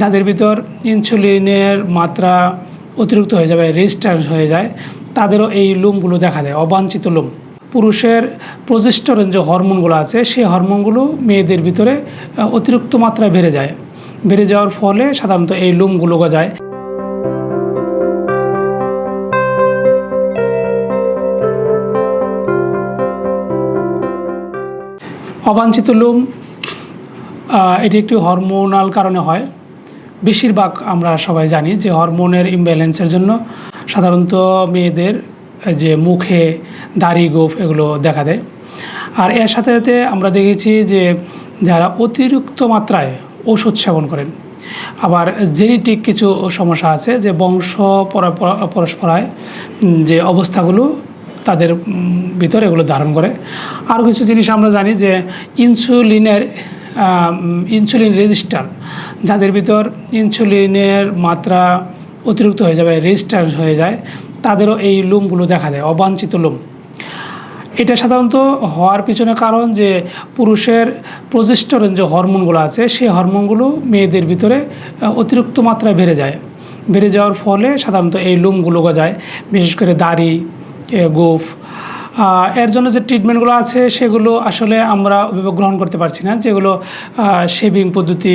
যাদের ভিতর ইনসুলিনের মাত্রা অতিরিক্ত হয়ে যাবে রেজিস্টার হয়ে যায়, তাদেরও এই লোমগুলো দেখা দেয়, অবাঞ্ছিত লোম। পুরুষের প্রজেস্টরেন যে হরমোনগুলো আছে, সেই হরমোনগুলো মেয়েদের ভিতরে অতিরিক্ত মাত্রায় বেড়ে যায়। বেড়ে যাওয়ার ফলে সাধারণত এই লোমগুলো গজায়। অবাঞ্ছিত লোম এটি একটি হরমোনাল কারণে হয়। বেশিরভাগ আমরা সবাই জানি যে হরমোনের ইমব্যালেন্সের জন্য সাধারণত মেয়েদের যে মুখে দাড়ি, গোফ এগুলো দেখা দেয়। আর এর সাথে সাথে আমরা দেখেছি যে যারা অতিরিক্ত মাত্রায় ওষুধ সেবন করেন, আবার জেনেটিক কিছু সমস্যা আছে যে বংশ পরা- পরা- পরস্পরায় যে অবস্থাগুলো তাদের ভিতরে এগুলো ধারণ করে। আরও কিছু জিনিস আমরা জানি যে ইনসুলিনের ইনসুলিন রেজিস্টার যাদের ভিতর ইনসুলিনের মাত্রা অতিরিক্ত হয়ে যাবে রেজিস্টার হয়ে যায়, তাদেরও এই লোমগুলো দেখা দেয়, অবাঞ্ছিত লোম। এটা সাধারণত হওয়ার পিছনে কারণ যে পুরুষের প্রজেস্টরেন যে হরমোনগুলো আছে, সেই হরমোনগুলো মেয়েদের ভিতরে অতিরিক্ত মাত্রায় বেড়ে যায়। বেড়ে যাওয়ার ফলে সাধারণত এই লোমগুলো গজায়, বিশেষ করে দাড়ি গোফ এর জন্য যে ট্রিটমেন্টগুলো আছে, সেগুলো আসলে আমরা ওইভাবে গ্রহণ করতে পারছি না, যেগুলো শেভিং পদ্ধতি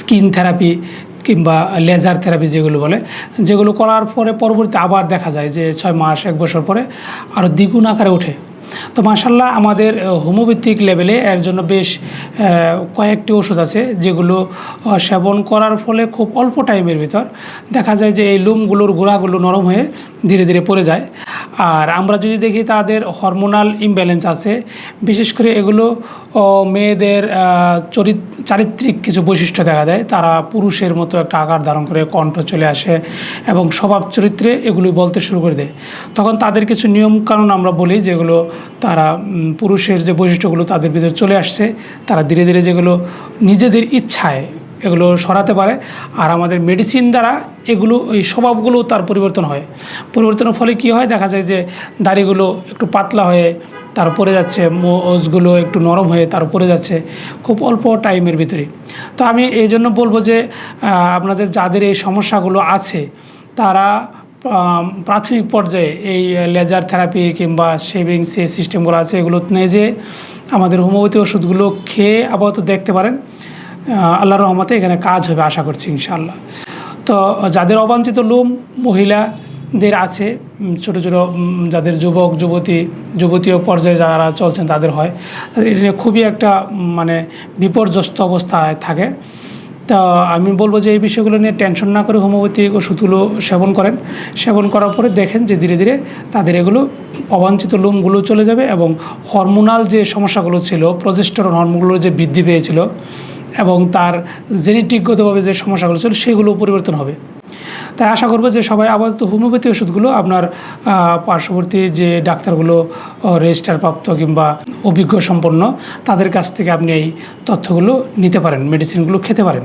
স্কিন থেরাপি কিংবা লেজার থেরাপি যেগুলো বলে, যেগুলো করার পরে পরবর্তী আবার দেখা যায় যে ছয় মাস, এক বছর পরে আরও দ্বিগুণ আকারে ওঠে। তো মাসাল্লাহ আমাদের হোমিওপ্যাথিক লেভেলে এর জন্য বেশ কয়েকটি ওষুধ আছে, যেগুলো সেবন করার ফলে খুব অল্প টাইমের ভিতর দেখা যায় যে এই লোমগুলোর গোড়াগুলো নরম হয়ে ধীরে ধীরে পড়ে যায়। আর আমরা যদি দেখি তাদের হরমোনাল ইমব্যালেন্স আছে, বিশেষ করে এগুলো মেয়েদের চরিত, চারিত্রিক কিছু বৈশিষ্ট্য দেখা দেয়। তারা পুরুষের মতো একটা আকার ধারণ করে কণ্ঠ চলে আসে এবং স্বভাব চরিত্রে এগুলি বলতে শুরু করে দেয়। তখন তাদের কিছু নিয়মকানুন আমরা বলি, যেগুলো তারা পুরুষের যে বৈশিষ্ট্যগুলো তাদের ভিতরে চলে আসছে, তারা ধীরে ধীরে যেগুলো নিজেদের ইচ্ছায় এগুলো সরাতে পারে। আর আমাদের মেডিসিন দ্বারা এগুলো, এই স্বভাবগুলো তার পরিবর্তন হয়। পরিবর্তনের ফলে কি হয়? দেখা যায় যে দাড়িগুলো একটু পাতলা হয়ে তার পরে যাচ্ছে মোজগুলো একটু নরম হয়ে তার উপরে যাচ্ছে খুব অল্প টাইমের ভিতরে। তো আমি এই জন্য বলব যে আপনাদের যাদের এই সমস্যাগুলো আছে, তারা প্রাথমিক পর্যায়ে এই লেজার থেরাপি কিংবা শেভিং যে সিস্টেমগুলো আছে, এগুলো নিয়ে যে আমাদের হোমিওপ্যাথি ওষুধগুলো খেয়ে আপাতত দেখতে পারেন। আল্লাহর রহমতে এখানে কাজ হবে আশা করছি, ইনশাআল্লাহ। তো যাদের অবাঞ্ছিত লোম মহিলাদের আছে ছোট ছোট যাদের যুবক, যুবতী, যুবতীয় পর্যায়ে যারা চলছেন তাদের হয় এটা খুবই একটা মানে বিপর্যস্ত অবস্থায় থাকে। তা আমি বলব যে এই বিষয়গুলো নিয়ে টেনশন না করে হোমিওপ্যাথিক ওষুধগুলো সেবন করেন। সেবন করার পরে দেখেন যে ধীরে ধীরে তাদের এগুলো অবাঞ্ছিত লোমগুলো চলে যাবে এবং হরমোনাল যে সমস্যাগুলো ছিল, প্রজেস্টরন হরমোনগুলো যে বৃদ্ধি পেয়েছিল এবং তার জেনেটিকগতভাবে যে সমস্যাগুলো ছিল, সেগুলো পরিবর্তন হবে। তাই আশা করব যে সবাই আপাতত হোমিওপ্যাথি ওষুধগুলো আপনার পার্শ্ববর্তী যে ডাক্তারগুলো রেজিস্টারপ্রাপ্ত কিংবা অভিজ্ঞ সম্পন্ন, তাদের কাছ থেকে আপনি এই তথ্যগুলো নিতে পারেন, মেডিসিনগুলো খেতে পারেন।